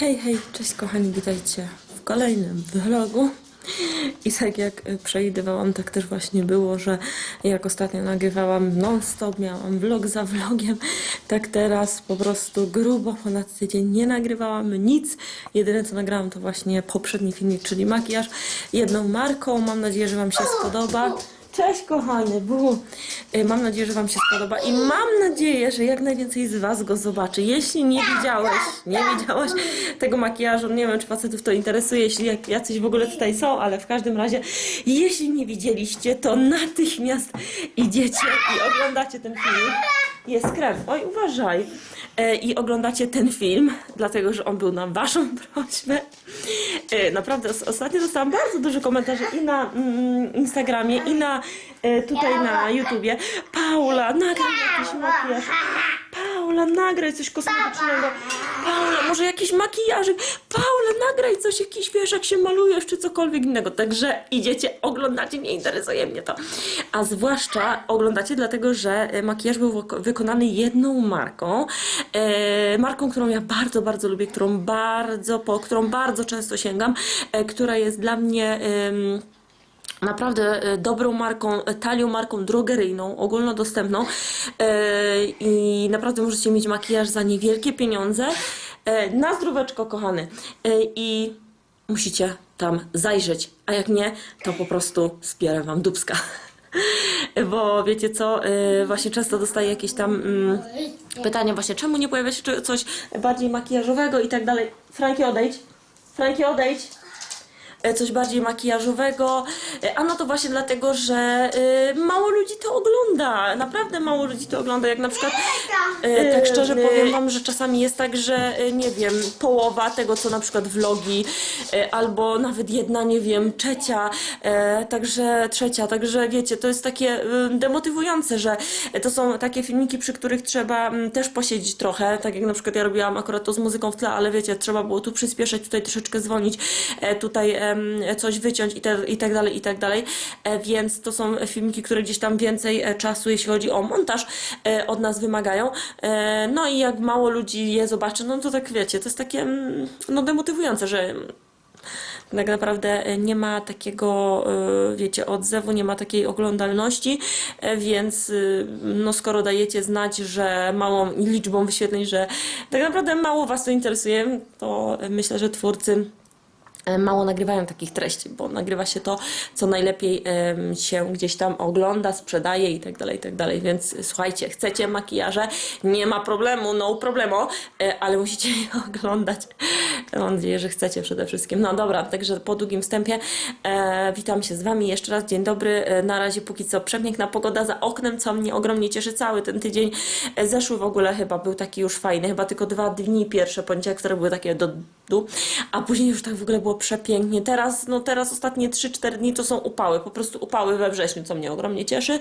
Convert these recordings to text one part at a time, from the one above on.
Hej, hej, cześć kochani, witajcie w kolejnym vlogu. I tak jak y, przewidywałam, tak też właśnie było, że jak ostatnio nagrywałam non-stop, miałam vlog za vlogiem, tak teraz po prostu grubo ponad tydzień nie nagrywałam nic. Jedyne co nagrałam to właśnie poprzedni filmik, czyli makijaż jedną marką. Mam nadzieję, że Wam się spodoba. Cześć kochany, bu. Y, Mam nadzieję, że Wam się spodoba i mam nadzieję, że jak najwięcej z Was go zobaczy. Jeśli nie widziałeś, nie widziałaś tego makijażu, nie wiem czy facetów to interesuje, jeśli jak jacyś w ogóle tutaj są, ale w każdym razie, jeśli nie widzieliście, to natychmiast idziecie i oglądacie ten film. Jest krew, oj uważaj. E, I oglądacie ten film, dlatego że on był na Waszą prośbę. E, Naprawdę, os- ostatnio dostałam bardzo dużo komentarzy i na mm, Instagramie, i na e, tutaj na YouTubie. Paula, nagraj jakiś makijaż. Paula, nagraj coś kosmetycznego. Paula, może jakiś makijażyk. Paula, nagraj coś, jakiś wiesz, jak się malujesz, czy cokolwiek innego. Także idziecie, oglądacie, nie interesuje mnie to. A zwłaszcza oglądacie dlatego, że e, makijaż był wykonany jedną marką. E, marką, którą ja bardzo, bardzo lubię, którą bardzo, po którą bardzo często sięgam, e, która jest dla mnie... em, naprawdę e, dobrą marką, e, tanią marką drogeryjną, ogólnodostępną e, i naprawdę możecie mieć makijaż za niewielkie pieniądze. Na zdróweczko, kochany. I musicie tam zajrzeć, a jak nie, to po prostu spierę wam dubska. Bo wiecie co, właśnie często dostaję jakieś tam mm, pytania właśnie, czemu nie pojawia się coś bardziej makijażowego i tak dalej. Franki, odejdź. Franki, odejdź coś bardziej makijażowego. E, A no to właśnie dlatego, że e, mało ludzi to ogląda. Naprawdę mało ludzi to ogląda. Jak na przykład, e, tak szczerze powiem Wam, że czasami jest tak, że e, nie wiem, połowa tego, co na przykład vlogi, e, albo nawet jedna, nie wiem, trzecia, e, także trzecia. Także wiecie, to jest takie e, demotywujące, że to są takie filmiki, przy których trzeba mm, też posiedzieć trochę. Tak jak na przykład ja robiłam akurat to z muzyką w tle, ale wiecie, trzeba było tu przyspieszyć, tutaj troszeczkę zwolnić, e, tutaj coś wyciąć i, te, i tak dalej, i tak dalej. E, Więc to są filmiki, które gdzieś tam więcej e, czasu, jeśli chodzi o montaż, e, od nas wymagają. No i jak mało ludzi je zobaczy, no to tak wiecie, to jest takie mm, no, demotywujące, że tak naprawdę nie ma takiego, wiecie, odzewu, nie ma takiej oglądalności, więc y, no skoro dajecie znać, że małą liczbą wyświetleń, że tak naprawdę mało Was to interesuje, to myślę, że twórcy mało nagrywają takich treści, bo nagrywa się to, co najlepiej się gdzieś tam ogląda, sprzedaje i tak dalej, i tak dalej. Więc e, słuchajcie, chcecie makijaże, nie ma problemu, no problemo, e, ale musicie je oglądać. Mam nadzieję, że chcecie przede wszystkim. No dobra, także po długim wstępie e, witam się z Wami jeszcze raz. Dzień dobry. E, na razie póki co przepiękna pogoda za oknem, co mnie ogromnie cieszy. Cały ten tydzień e, zeszły w ogóle chyba był taki już fajny. Chyba tylko dwa dni pierwsze, poniedziałek, które były takie do a później już tak w ogóle było przepięknie. Teraz, no teraz ostatnie 3-4 dni to są upały, po prostu upały we wrześniu, co mnie ogromnie cieszy.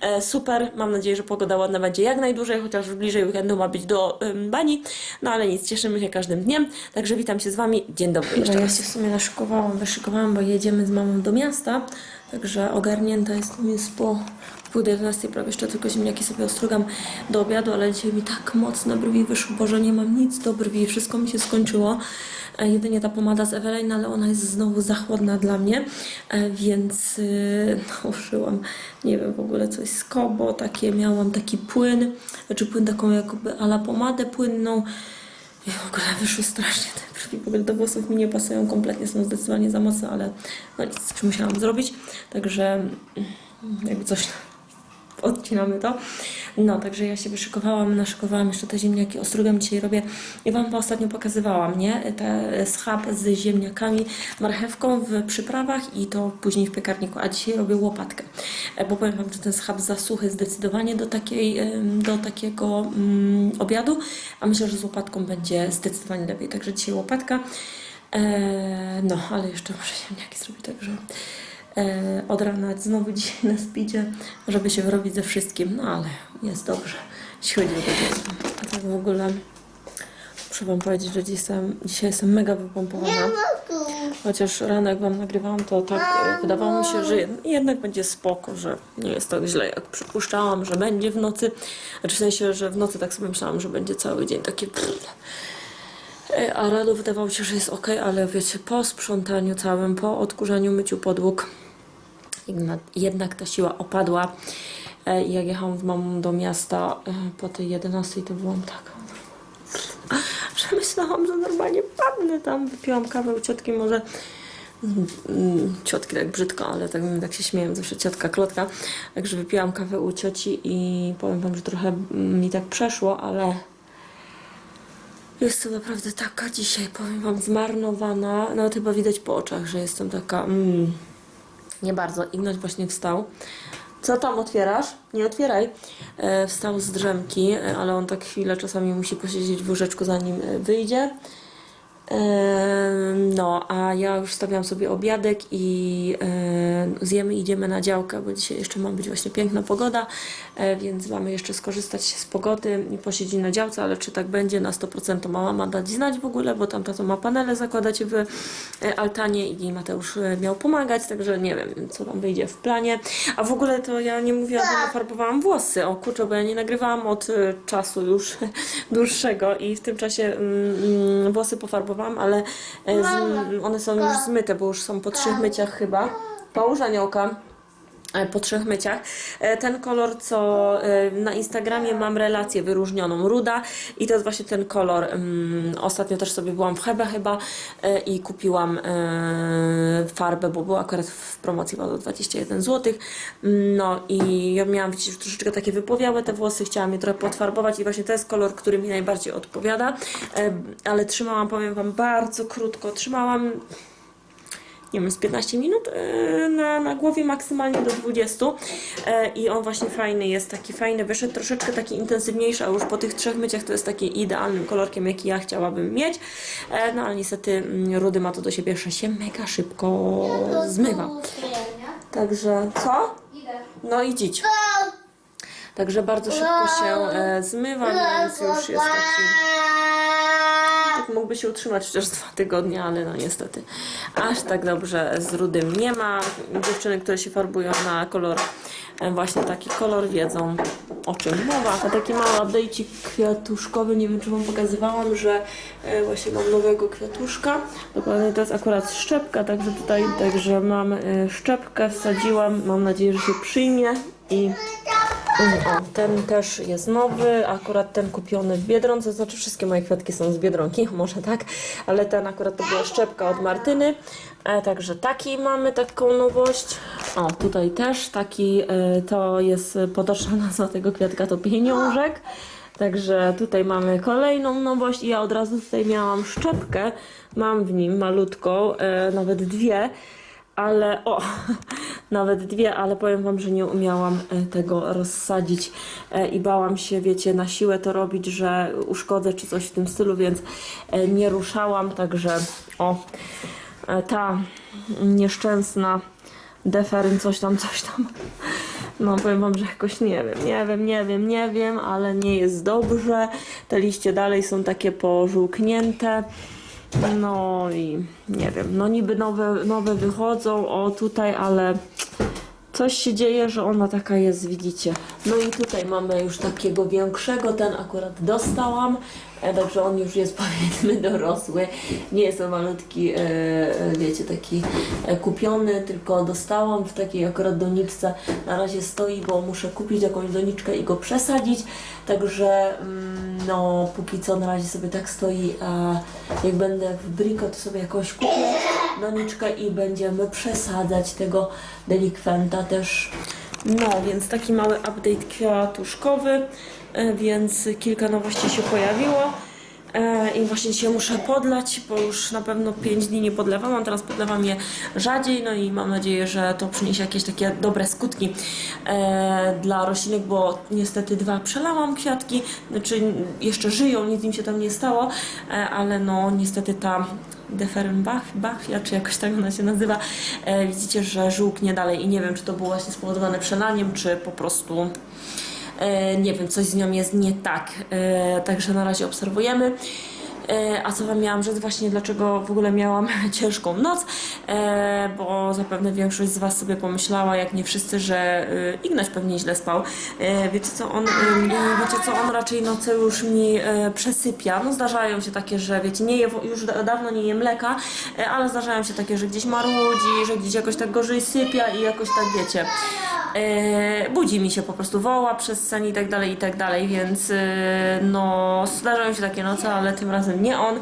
E, super, mam nadzieję, że pogoda ładna będzie jak najdłużej, chociaż bliżej weekendu ma być do bani, no ale nic, cieszymy się każdym dniem, także witam się z Wami, dzień dobry jeszcze Ja się w sumie naszykowałam, wyszykowałam, bo jedziemy z mamą do miasta, także ogarnięta jestem, jest po pół do 11, prawie jeszcze tylko ziemniaki sobie ostrugam do obiadu, ale dzisiaj mi tak mocne brwi wyszły, bo że nie mam nic do brwi, wszystko mi się skończyło. E, Jedynie ta pomada z Evelyn, ale ona jest znowu za chłodna dla mnie, e, więc yy, nałożyłam, nie wiem, w ogóle coś z Kobo, takie miałam taki płyn, znaczy płyn taką jakby ala pomadę płynną. I w ogóle wyszły strasznie te brwi, w ogóle do włosów mi nie pasują kompletnie, są zdecydowanie za mocne, ale no nic, coś musiałam zrobić, także mm, jakby coś odcinamy to. No, także ja się wyszykowałam, naszykowałam jeszcze te ziemniaki, ostrugam dzisiaj robię. I Wam ostatnio pokazywałam, nie? Te schab z ziemniakami, marchewką w przyprawach i to później w piekarniku. A dzisiaj robię łopatkę. E, Bo powiem Wam, że ten schab za suchy zdecydowanie do, takiej, do takiego mm, obiadu, a myślę, że z łopatką będzie zdecydowanie lepiej. Także dzisiaj łopatka. E, no, ale jeszcze muszę ziemniaki zrobić, także od rana znowu dzisiaj na speedzie, żeby się wyrobić ze wszystkim, no ale jest dobrze, jeśli chodzi o. A tak w ogóle muszę Wam powiedzieć, że dzisiaj jestem, dzisiaj jestem mega wypompowana. Chociaż rano jak Wam nagrywałam, to tak e, wydawało mi się, że jed- jednak będzie spoko, że nie jest tak źle, jak przypuszczałam, że będzie w nocy. Znaczy w sensie, że w nocy tak sobie myślałam, że będzie cały dzień takie... pff. E, A rano wydawało się, że jest ok, ale wiecie, po sprzątaniu całym, po odkurzaniu, myciu podłóg, jednak, ta siła opadła. E, jak jechałam z mamą do miasta e, po tej 11, to byłam taka, że myślałam, że normalnie padnę tam. Wypiłam kawę u ciotki, może mm, ciotki tak brzydko, ale tak, tak się śmieję, zawsze ciotka klotka. Także wypiłam kawę u cioci i powiem wam, że trochę mm, mi tak przeszło, ale jest to naprawdę taka dzisiaj, powiem wam, zmarnowana. Nawet chyba widać po oczach, że jestem taka. Mm, nie bardzo. Ignaś właśnie wstał. Co tam otwierasz? Nie otwieraj. E, wstał z drzemki, e, ale on tak chwilę czasami musi posiedzieć w łóżeczku zanim e, wyjdzie. No, a ja już stawiam sobie obiadek i zjemy, idziemy na działkę, bo dzisiaj jeszcze ma być właśnie piękna pogoda, e, więc mamy jeszcze skorzystać z pogody i posiedzieć na działce, ale czy tak będzie na 100% to mama ma dać znać w ogóle, bo tam tato ma panele zakładać w e, altanie i Mateusz e, miał pomagać, także nie wiem, co tam wyjdzie w planie. A w ogóle to ja nie mówiłam, że nafarbowałam włosy, o kurczę, bo ja nie nagrywałam od czasu już dłuższego i w tym czasie mm, mm, włosy pofarbowałam, ale e, z, one są już zmyte, bo już są po trzech myciach chyba. Połóż aniołka po trzech myciach. E, Ten kolor, co e, na Instagramie mam relację wyróżnioną, ruda i to jest właśnie ten kolor. Mm, Ostatnio też sobie byłam w Hebe chyba e, i kupiłam e, farbę, bo była akurat w promocji była za 21 zł. No i ja miałam troszeczkę takie wypowiałe te włosy, chciałam je trochę podfarbować i właśnie to jest kolor, który mi najbardziej odpowiada, E, ale trzymałam, powiem Wam, bardzo krótko. Trzymałam nie wiem, z 15 minut e, na, na głowie, maksymalnie do 20. E, I on właśnie fajny jest, taki fajny, wyszedł troszeczkę taki intensywniejszy, a już po tych trzech myciach to jest taki idealnym kolorkiem, jaki ja chciałabym mieć. E, No ale niestety mm, rudy ma to do siebie, że się mega szybko zmywa. Także co? No i dzić. Także bardzo szybko się zmywa, więc już jest taki tak mógłby się utrzymać chociaż dwa tygodnie, ale no niestety aż tak dobrze z rudym nie ma. Dziewczyny, które się farbują na kolor, e, właśnie taki kolor, wiedzą o czym mowa. A taki mały update'ik kwiatuszkowy, nie wiem czy Wam pokazywałam, że e, właśnie mam nowego kwiatuszka. Dokładnie to jest akurat szczepka, także tutaj także mam e, szczepkę, wsadziłam, mam nadzieję, że się przyjmie i o, ten też jest nowy, akurat ten kupiony w Biedronce, znaczy wszystkie moje kwiatki są z Biedronki, może tak, ale ten akurat to była szczepka od Martyny, e, także taki mamy, taką nowość. O, tutaj też taki, e, to jest potoczna nazwa tego kwiatka, to pieniążek. Także tutaj mamy kolejną nowość i ja od razu tutaj miałam szczepkę, mam w nim malutką, e, nawet dwie, ale o, nawet dwie, ale powiem Wam, że nie umiałam e, tego rozsadzić e, i bałam się, wiecie, na siłę to robić, że uszkodzę czy coś w tym stylu, więc e, nie ruszałam, także o, ta nieszczęsna deferyn, coś tam, coś tam. No powiem Wam, że jakoś nie wiem, nie wiem, nie wiem, nie wiem, ale nie jest dobrze. Te liście dalej są takie pożółknięte. No i nie wiem, no niby nowe, nowe wychodzą, o tutaj, ale coś się dzieje, że ona taka jest, widzicie. No i tutaj mamy już takiego większego, ten akurat dostałam, także on już jest powiedzmy dorosły. Nie jest on malutki, e, e, wiecie, taki e, kupiony, tylko dostałam w takiej akurat doniczce. Na razie stoi, bo muszę kupić jakąś doniczkę i go przesadzić, także mm, no póki co na razie sobie tak stoi, a jak będę w Brico, to sobie jakąś kupię doniczkę i będziemy przesadzać tego delikwenta też. No, więc taki mały update kwiatuszkowy, e, więc kilka nowości się pojawiło. E, I właśnie dzisiaj muszę podlać, bo już na pewno 5 dni nie podlewałam, teraz podlewam je rzadziej, no i mam nadzieję, że to przyniesie jakieś takie dobre skutki e, dla roślinek, bo niestety dwa przelałam kwiatki, znaczy jeszcze żyją, nic im się tam nie stało, e, ale no niestety ta Deferenbachia, czy jakoś tak ona się nazywa, widzicie, że żółknie dalej i nie wiem, czy to było właśnie spowodowane przelaniem, czy po prostu nie wiem, coś z nią jest nie tak. E, także na razie obserwujemy. E, a co wam miałam rzec właśnie, dlaczego w ogóle miałam ciężką noc? E, bo zapewne większość z was sobie pomyślała, jak nie wszyscy, że e, Ignaś pewnie źle spał. Wiecie co, on, wiecie co, on raczej noce już mi przesypia. No zdarzają się takie, że wiecie, nie je, już da, dawno nie je mleka, ale zdarzają się takie, że gdzieś marudzi, że gdzieś jakoś tak gorzej sypia i jakoś tak wiecie. Budzi mi się po prostu, woła przez sen i tak dalej, i tak dalej, więc no zdarzają się takie noce, ale tym razem nie on,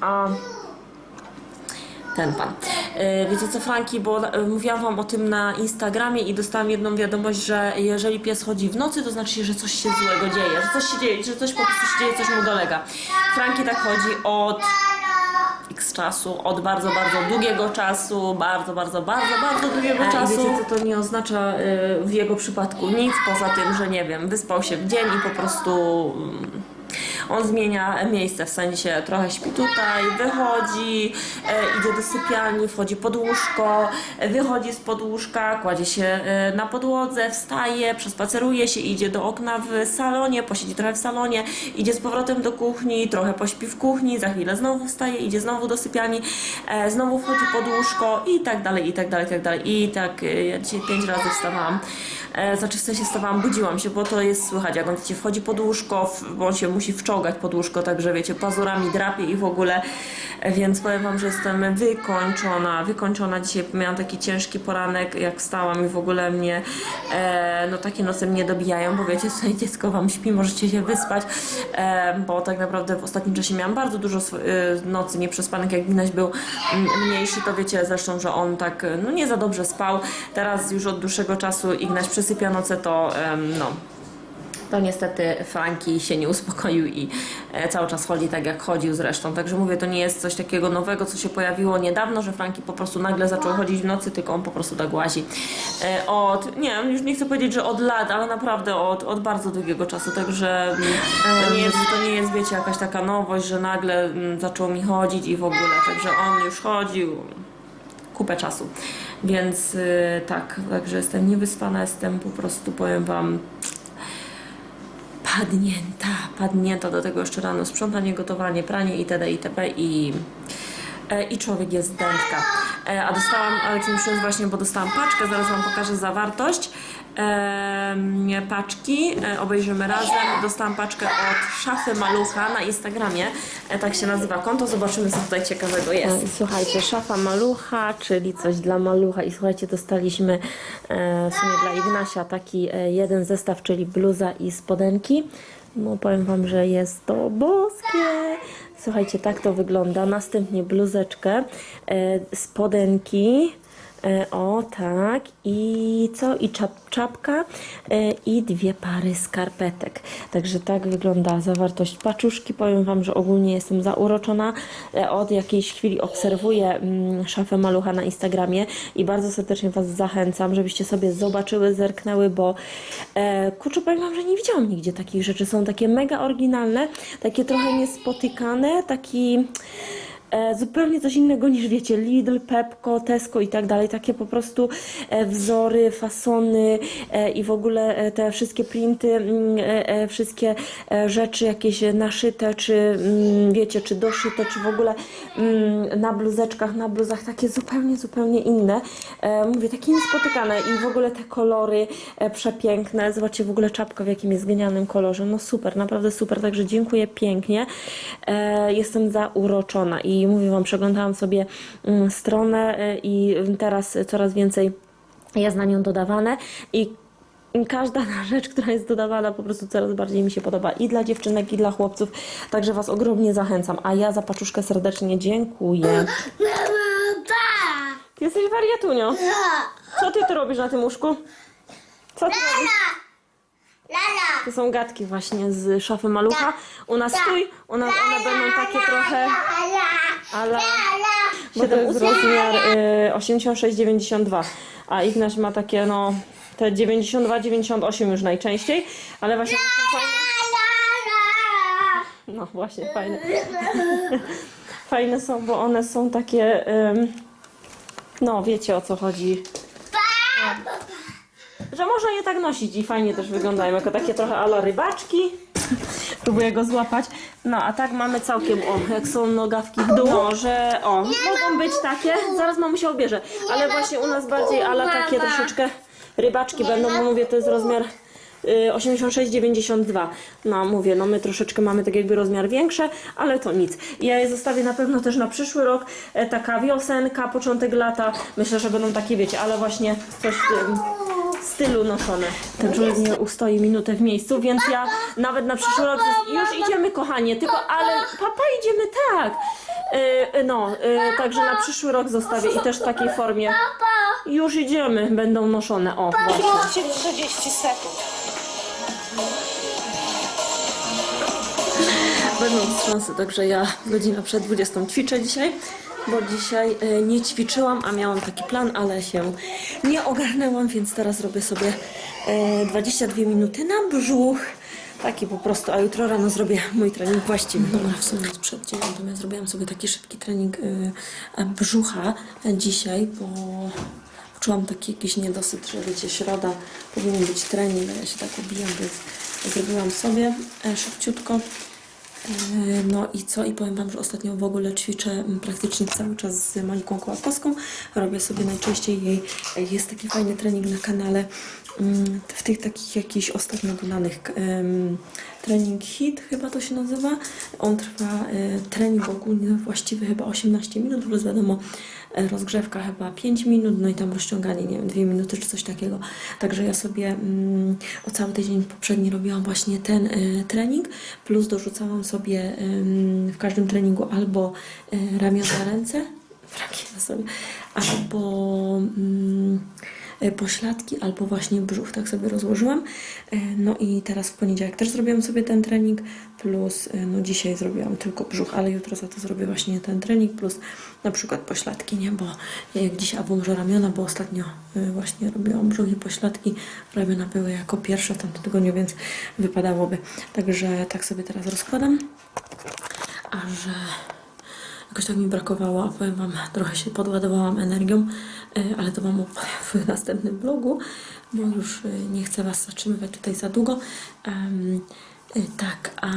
a ten pan. E, Wiecie co, Franki, bo e, mówiłam wam o tym na Instagramie i dostałam jedną wiadomość, że jeżeli pies chodzi w nocy, to znaczy, że coś się złego dzieje, że coś się dzieje, że coś po prostu się dzieje, coś mu dolega. Franki tak chodzi od x czasu, od bardzo, bardzo długiego czasu, bardzo, bardzo, bardzo, bardzo długiego E, i czasu. wiecie, co to nie oznacza y, w jego przypadku nic, poza tym, że nie wiem, wyspał się w dzień i po prostu mm, on zmienia miejsce, w sensie trochę śpi tutaj, wychodzi, e, idzie do sypialni, wchodzi pod łóżko, e, wychodzi z pod łóżka, kładzie się e, na podłodze, wstaje, przespaceruje się, idzie do okna w salonie, posiedzi trochę w salonie, idzie z powrotem do kuchni, trochę pośpi w kuchni, za chwilę znowu wstaje, idzie znowu do sypialni, znowu wchodzi pod łóżko i tak dalej, i tak dalej, i tak dalej. I tak ja dzisiaj pięć razy wstawałam. Znaczy w sensie wstawałam, budziłam się, bo to jest słychać, jak on wiecie, wchodzi pod łóżko, bo on się musi wczołgać pod łóżko, także wiecie, pazurami drapie i w ogóle, więc powiem wam, że jestem wykończona, wykończona. Dzisiaj miałam taki ciężki poranek, jak wstałam i w ogóle mnie, e, no takie noce mnie dobijają, bo wiecie, tutaj dziecko wam śpi, możecie się wyspać, e, bo tak naprawdę w ostatnim czasie miałam bardzo dużo e, nocy nieprzespanych, jak Ginaś był mniejszy, to wiecie zresztą, że on tak, no nie za dobrze spał, teraz już od dłuższego czasu Ignaś przesypia noce, to no, to niestety Franki się nie uspokoił i e, cały czas chodzi tak jak chodził zresztą. Także mówię, to nie jest coś takiego nowego, co się pojawiło niedawno, że Franki po prostu nagle zaczął chodzić w nocy, tylko on po prostu tak łazi. E, od, nie już nie chcę powiedzieć, że od lat, ale naprawdę od, od bardzo długiego czasu, także mm, to nie, jest, to nie jest, wiecie, jakaś taka nowość, że nagle mm, zaczął mi chodzić i w ogóle, także on już chodził kupę czasu. Więc y, tak, także jestem niewyspana, jestem po prostu, powiem Wam, padnięta, padnięta do tego jeszcze rano sprzątanie, gotowanie, pranie itd. itp. i i człowiek jest dętka. E, A dostałam, Aleks mi przyniósł właśnie, bo dostałam paczkę, zaraz Wam pokażę zawartość paczki, e, obejrzymy razem. Dostałam paczkę od Szafy Malucha na Instagramie, E, tak się nazywa konto, zobaczymy co tutaj ciekawego jest. Słuchajcie, Szafa Malucha, czyli coś dla Malucha i słuchajcie, dostaliśmy e, w sumie dla Ignasia taki e, jeden zestaw, czyli bluza i spodenki. No powiem Wam, że jest to boskie. Słuchajcie, tak to wygląda. Następnie bluzeczkę, e, spodenki, o tak, i co? I czap, czapka e, i dwie pary skarpetek. Także tak wygląda zawartość paczuszki. Powiem Wam, że ogólnie jestem zauroczona. E, Od jakiejś chwili obserwuję mm, szafę malucha na Instagramie i bardzo serdecznie Was zachęcam, żebyście sobie zobaczyły, zerknęły, bo e, kurczę, powiem Wam, że nie widziałam nigdzie takich rzeczy. Są takie mega oryginalne, takie trochę niespotykane, taki e, zupełnie coś innego niż wiecie, Lidl, Pepko, Tesco i tak dalej, takie po prostu e, wzory, fasony e, i w ogóle e, te wszystkie printy, mm, e, e, wszystkie e, rzeczy jakieś naszyte, czy mm, wiecie, czy doszyte, czy w ogóle mm, na bluzeczkach, na bluzach, takie zupełnie, zupełnie inne. E, mówię, takie niespotykane i w ogóle te kolory e, przepiękne. Zobaczcie w ogóle czapka w jakim jest genialnym kolorze. No super, naprawdę super, także dziękuję pięknie. E, jestem zauroczona i mówię Wam, przeglądałam sobie mm, stronę e, i teraz coraz więcej jest na nią dodawane i każda rzecz, która jest dodawana, po prostu coraz bardziej mi się podoba i dla dziewczynek, i dla chłopców. Także Was ogromnie zachęcam. A ja za paczuszkę serdecznie dziękuję. Jesteś wariatunio. Co ty tu robisz na tym łóżku? Co ty robisz? Lala! To są gadki właśnie z szafy malucha. U nas stój, u nas one będą takie trochę ale bo to jest rozmiar y, 86-92, a Ignaś ma takie no te 92-98 już najczęściej, ale właśnie są fajne. No właśnie, fajne. Fajne są, bo one są takie ym, no wiecie o co chodzi. Że można je tak nosić i fajnie też wyglądają, jako takie trochę ala rybaczki. Próbuję go złapać. No, a tak mamy całkiem, o, jak są nogawki w dół, że, o, mogą być takie, zaraz mamu się obierze, ale właśnie u nas bardziej, ale takie troszeczkę rybaczki będą, bo mówię, to jest rozmiar 86-92. No, mówię, no my troszeczkę mamy tak jakby rozmiar większe, ale to nic. Ja je zostawię na pewno też na przyszły rok, e, taka wiosenka, początek lata, myślę, że będą takie, wiecie, ale właśnie coś w tym stylu noszone. Ten człowiek nie ustoi minutę w miejscu, więc ja nawet na przyszły rok już idziemy, kochanie, tylko ale papa idziemy tak. Yy, no, yy, także na przyszły rok zostawię i też w takiej formie. Już idziemy, będą noszone. O, właśnie. 30 sekund. Będą wstrząsy, także ja godzina przed 20 ćwiczę dzisiaj, bo dzisiaj e, nie ćwiczyłam, a miałam taki plan, ale się nie ogarnęłam, więc teraz robię sobie e, 22 minuty na brzuch. Taki po prostu, a jutro rano zrobię mój trening właściwy. Dobra, w sumie jest przed ja zrobiłam sobie taki szybki trening e, brzucha e, dzisiaj, bo czułam taki jakiś niedosyt, że wiecie, środa powinien być trening, a ja się tak ubijam, więc zrobiłam sobie e, szybciutko. E, No i co? I powiem Wam, że ostatnio w ogóle ćwiczę praktycznie cały czas z Moniką Kołakowską. Robię sobie najczęściej jej, jest taki fajny trening na kanale, w tych takich jakichś ostatnio dodanych trening hit chyba to się nazywa. On trwa, e, trening ogólnie właściwy chyba 18 minut, plus wiadomo e, rozgrzewka chyba 5 minut, no i tam rozciąganie, nie wiem, 2 minuty czy coś takiego. Także ja sobie mm, o cały tydzień poprzedni robiłam właśnie ten y, trening, plus dorzucałam sobie w każdym treningu albo ramiona, ręce, sobie, albo mm, pośladki, albo właśnie brzuch, tak sobie rozłożyłam. Y, No i teraz w poniedziałek też zrobiłam sobie ten trening, plus y, no dzisiaj zrobiłam tylko brzuch, ale jutro za to zrobię właśnie ten trening, plus na przykład pośladki, nie, bo jak dzisiaj, albo może ramiona, bo ostatnio właśnie robiłam brzuch i pośladki, ramiona były jako pierwsze w tamtym tygodniu, więc wypadałoby. Także tak sobie teraz rozkładam, a że jakoś tak mi brakowało, powiem Wam, trochę się podładowałam energią, y, ale to Wam opowiem w następnym vlogu, bo już y, nie chcę Was zatrzymywać tutaj za długo. Y, tak, a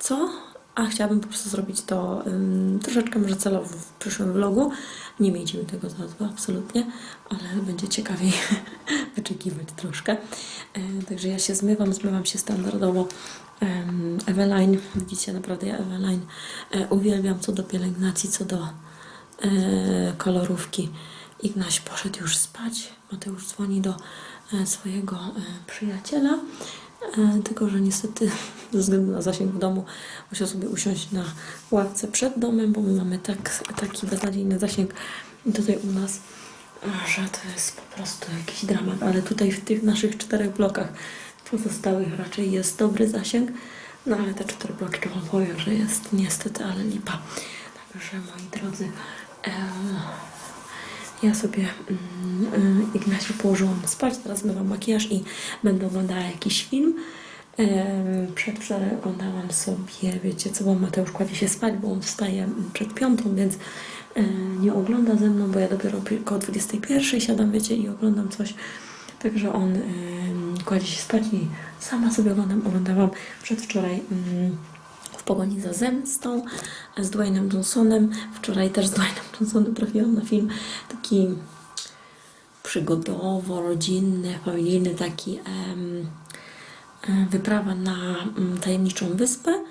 co? A chciałabym po prostu zrobić to ym, troszeczkę może celowo w przyszłym vlogu. Nie miejcie mi tego za złe, absolutnie, ale będzie ciekawiej wyczekiwać troszkę. E, także ja się zmywam, zmywam się standardowo. Em, Eveline, widzicie, naprawdę ja Eveline e, uwielbiam co do pielęgnacji, co do e, kolorówki. Ignaś poszedł już spać. Mateusz dzwoni do e, swojego przyjaciela. Tylko, że niestety ze względu na zasięg w domu musiał sobie usiąść na ławce przed domem, bo my mamy tak, taki beznadziejny zasięg tutaj u nas, że to jest po prostu jakiś dramat. Ale tutaj w tych naszych czterech blokach pozostałych raczej jest dobry zasięg. No ale te cztery bloki to wam powiem, że jest niestety, ale lipa. Także moi drodzy, em, ja sobie mm, y, Ignacio położyłam spać, teraz zmywam makijaż i będę oglądała jakiś film. Em, Przedwczoraj oglądałam sobie, wiecie co, bo Mateusz kładzie się spać, bo on wstaje przed piątą, więc e, nie ogląda ze mną, bo ja dopiero pi- koło 21 siadam, wiecie, i oglądam coś. Także on em, kładzie się spać i sama sobie oglądam, oglądałam przedwczoraj mm, w pogoni za zemstą z Dwaynem Johnsonem. Wczoraj też z Dwaynem Johnsonem trafiłam na film taki przygodowo-rodzinny, familijny, taki wyprawa na mm, tajemniczą wyspę.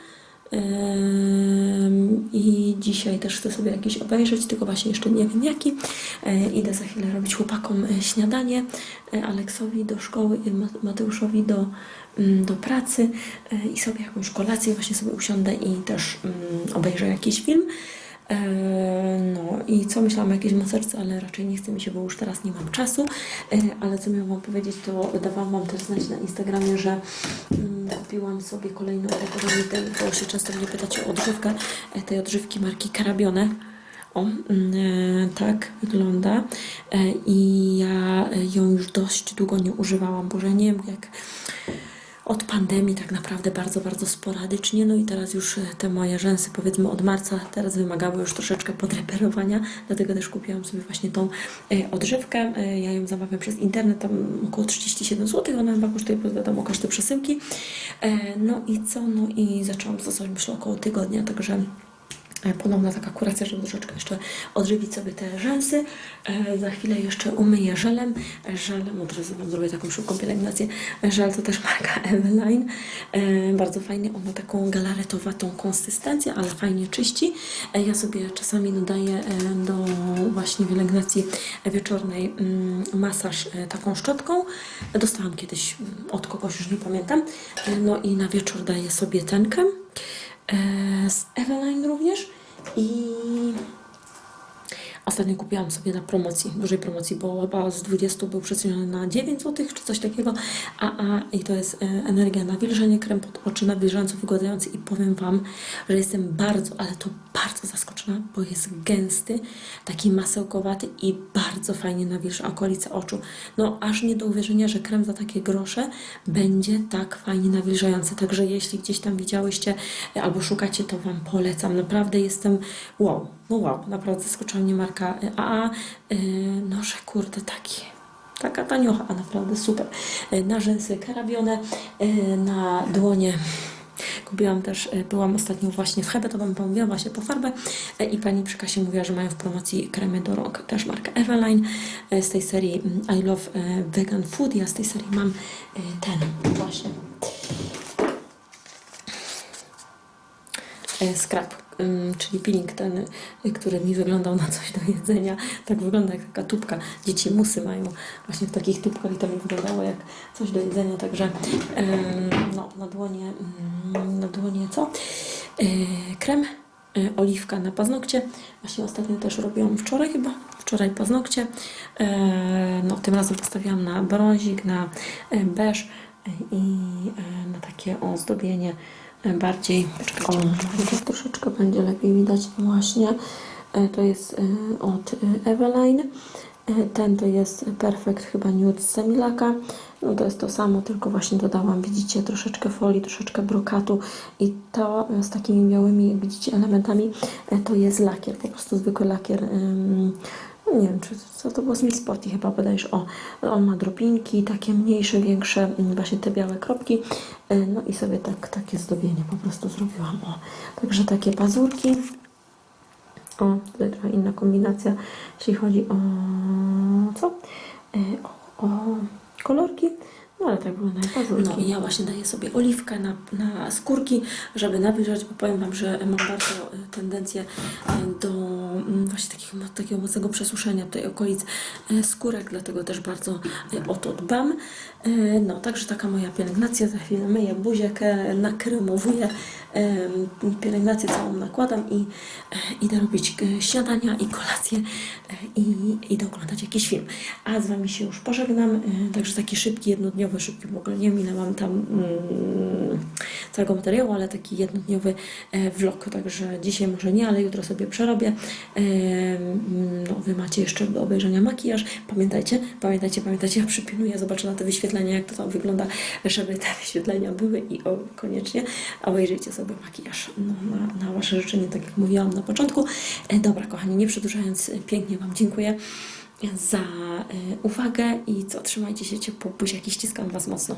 I dzisiaj też chcę sobie jakiś obejrzeć, tylko właśnie jeszcze nie wiem jaki. E, Idę za chwilę robić chłopakom e, śniadanie, e, Aleksowi do szkoły Mateuszowi do, mm, do pracy i sobie jakąś kolację właśnie sobie usiądę i też mm, obejrzę jakiś film. No i co myślałam o jakiejś maseczce, ale raczej nie chce mi się, bo już teraz nie mam czasu. Ale co miałam powiedzieć, to dawałam wam też znać na Instagramie, że mm, kupiłam sobie kolejną tej, bo się często mnie pytacie o odżywkę, e, tej odżywki marki Karabione. O, mm, e, tak wygląda. E, I ja ją już dość długo nie używałam, bo że nie wiem jak od pandemii tak naprawdę bardzo, bardzo sporadycznie. No i teraz już e, te moje rzęsy, powiedzmy od marca, teraz wymagały już troszeczkę podreperowania, dlatego też kupiłam sobie właśnie tą e, odżywkę. E, ja ją zamawiam przez internet, tam około 37 zł, ona chyba kosztuje, wiadomo, koszty przesyłki. No i co? No i zaczęłam stosować, myślę, około tygodnia, także ponowna taka kuracja, żeby troszeczkę jeszcze odżywić sobie te rzęsy. E, za chwilę jeszcze umyję żelem. E, Żelem, od razu Wam zrobię taką szybką pielęgnację. E, Żel to też marka Eveline. E, bardzo fajnie, on ma taką galaretowatą konsystencję, ale fajnie czyści. E, ja sobie czasami dodaję e, do właśnie pielęgnacji wieczornej mm, masaż e, taką szczotką. Dostałam kiedyś mm, od kogoś, już nie pamiętam. E, no i na wieczór daję sobie ten krem e, z Eveline również. I ostatnio kupiłam sobie na promocji, dużej promocji, bo chyba z 20 był przeceniony na 9 zł czy coś takiego, a, a i to jest e, energia nawilżenie, krem pod oczy nawilżający, wygładzający i powiem Wam, że jestem bardzo, ale to bardzo zaskoczona, bo jest gęsty, taki masełkowaty i bardzo fajnie nawilża okolice oczu. No aż nie do uwierzenia, że krem za takie grosze będzie tak fajnie nawilżający. Także jeśli gdzieś tam widziałyście e, albo szukacie, to Wam polecam. Naprawdę jestem wow, no wow, naprawdę zaskoczyła mnie marka e, AA. E, No, że kurde, taki. Taka taniocha, a naprawdę super. E, Na rzęsy karabione, e, na dłonie Kupiłam też, e, byłam ostatnio właśnie w Hebe, to Wam pomówiłam właśnie po farbę e, i pani przy kasie mówiła, że mają w promocji kremy do rąk, też marka Eveline e, z tej serii mm, I Love Vegan Food. Ja z tej serii mam ten właśnie e, scrap, ym, czyli peeling ten, y, który mi wyglądał na coś do jedzenia. Tak wygląda jak taka tubka. Dzieci musy mają właśnie w takich tubkach i to mi wyglądało jak coś do jedzenia, także no, na dłonie, na dłonie co? Yy, krem, yy, oliwka na paznokcie. Właśnie ostatnio też robiłam wczoraj chyba, wczoraj paznokcie. No, tym razem postawiłam na brązik, na beż i na takie ozdobienie bardziej. O, troszeczkę będzie lepiej widać właśnie. Yy, To jest yy, od yy, Eveline. Ten to jest Perfect chyba Nude z Semilaka. No to jest to samo, tylko właśnie dodałam, widzicie, troszeczkę folii, troszeczkę brokatu i to e, z takimi białymi, widzicie, elementami e, to jest lakier, po prostu zwykły lakier. No nie wiem, czy co to było Miss Sporty chyba bodajże. O, on ma drobinki, takie mniejsze, większe, mm, właśnie te białe kropki. E, No i sobie tak, takie zdobienie po prostu zrobiłam. O, także takie pazurki. O, tutaj trochę inna kombinacja, jeśli chodzi o co? E, O, o kolorki. No ale tak. No i ja właśnie daję sobie oliwkę na, na skórki, żeby nawilżać, bo powiem Wam, że mam bardzo e, tendencję e, do mm, właśnie takiego, takiego mocnego przesuszenia tej okolic e, skórek, dlatego też bardzo o to dbam. E, No, także taka moja pielęgnacja. Za chwilę myję buzię, nakremowuję, e, pielęgnację całą nakładam i e, idę robić e, śniadania i kolację e, i idę oglądać jakiś film. A z Wami się już pożegnam, e, także taki szybki, jednodniowy, szybki, w ogóle nie mam tam mm, całego materiału, ale taki jednodniowy e, vlog, także dzisiaj może nie, ale jutro sobie przerobię. E, mm, No, Wy macie jeszcze do obejrzenia makijaż. Pamiętajcie, pamiętajcie, pamiętajcie, ja przypilnuję, zobaczę na te wyświetlenia, jak to tam wygląda, żeby te wyświetlenia były i o, koniecznie obejrzyjcie sobie makijaż no, na, na Wasze życzenie, tak jak mówiłam na początku. E, Dobra, kochani, nie przedłużając, e, pięknie Wam dziękuję za e, uwagę i co, trzymajcie się ciepło, buziaki, ściskam Was mocno.